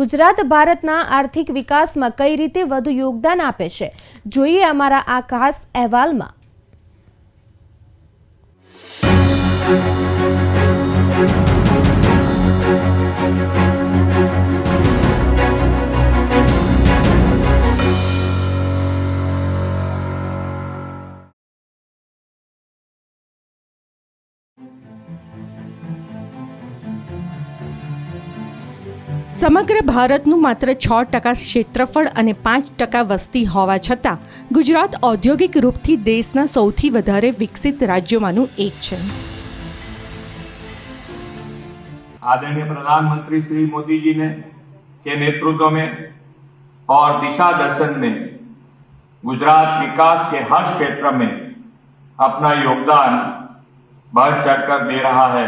ગુજરાત ભારતના આર્થિક વિકાસમાં કઈ રીતે વધુ યોગદાન આપે છે? જોઈએ અમારા આ ખાસ અહેવાલમાં. સમગ્ર ભારતનું માત્ર છ ટકા ક્ષેત્રફળ અને પાંચ ટકા વસ્તી હોવા છતાં ગુજરાત ઔદ્યોગિક રૂપથી દેશના સૌથી વધારે વિકસિત રાજ્યોમાંનું એક છે आदरणीय प्रधानमंत्री श्री मोदी जी ने के नेतृत्व में और दिशा दर्शन में गुजरात विकास के हर क्षेत्र में अपना योगदान बढ़ चढ़कर दे रहा है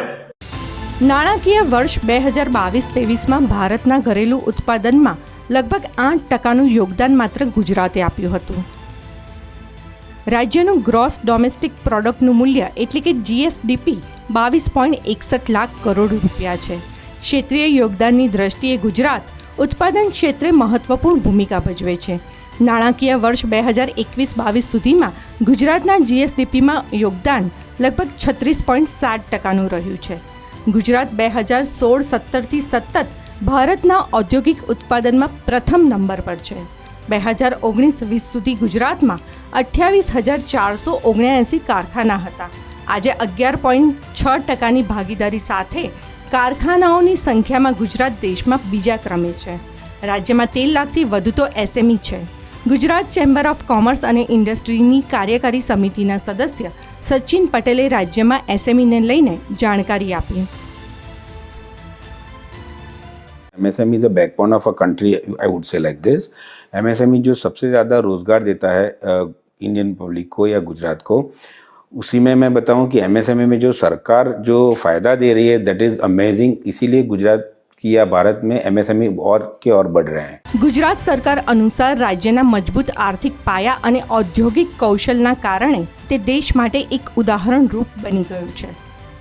નાણાકીય વર્ષ બે હજાર બાવીસ ત્રેવીસમાં ભારતના ઘરેલું ઉત્પાદનમાં લગભગ આઠ ટકાનું યોગદાન માત્ર ગુજરાતે આપ્યું હતું. રાજ્યનું ગ્રોસ ડોમેસ્ટિક પ્રોડક્ટનું મૂલ્ય એટલે કે જીએસડીપી બાવીસ પોઈન્ટ એકસઠ લાખ કરોડ રૂપિયા છે. ક્ષેત્રીય યોગદાનની દ્રષ્ટિએ ગુજરાત ઉત્પાદન ક્ષેત્રે મહત્વપૂર્ણ ભૂમિકા ભજવે છે. નાણાકીય વર્ષ બે હજાર એકવીસ બાવીસ સુધીમાં ગુજરાતના જીએસડીપીમાં યોગદાન લગભગ છત્રીસ પોઈન્ટ સાત ટકાનું રહ્યું છે. ગુજરાત બે હજાર સોળ સત્તરથી સતત ભારતના ઔદ્યોગિક ઉત્પાદનમાં પ્રથમ નંબર પર છે. બે હજાર ઓગણીસ વીસ સુધી ગુજરાતમાં અઠ્યાવીસ હજાર ચારસો ઓગણ્યાએંસી કારખાના હતા. આજે અગિયાર પોઈન્ટ છ ટકાની ભાગીદારી સાથે કારખાનાઓની સંખ્યામાં ગુજરાત દેશમાં બીજા ક્રમે છે. રાજ્યમાં તેર લાખથી વધુ તો એસએમઈ છે. ગુજરાત ચેમ્બર ઓફ કોમર્સ અને ઇન્ડસ્ટ્રીની કાર્યકારી સમિતિના સદસ્ય સચિન પટેલે રાજ્યમાં એસએમઈને લઈને જાણકારી આપી MSME is the backbone of a country I would say like this MSME जो सबसे ज़्यादा रोज़गार देता है इंडियन पब्लिक को या गुजरात को उसी में मैं बताऊं कि एमएसएमई में जो सरकार जो फ़ायदा दे रही है दैट इज़ अमेजिंग इसीलिए गुजरात किया भारत में एमएसएमई और के और बढ़ रहे हैं। ગુજરાત સરકાર અનુસાર રાજ્યના મજબૂત આર્થિક પાયા અને ઔદ્યોગિક કૌશલના કારણે તે દેશ માટે એક ઉદાહરણ રૂપ બની ગયું છે.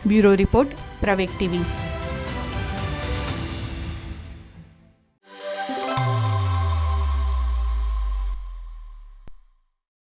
બ્યુરો રિપોર્ટ પ્રવેક ટીવી.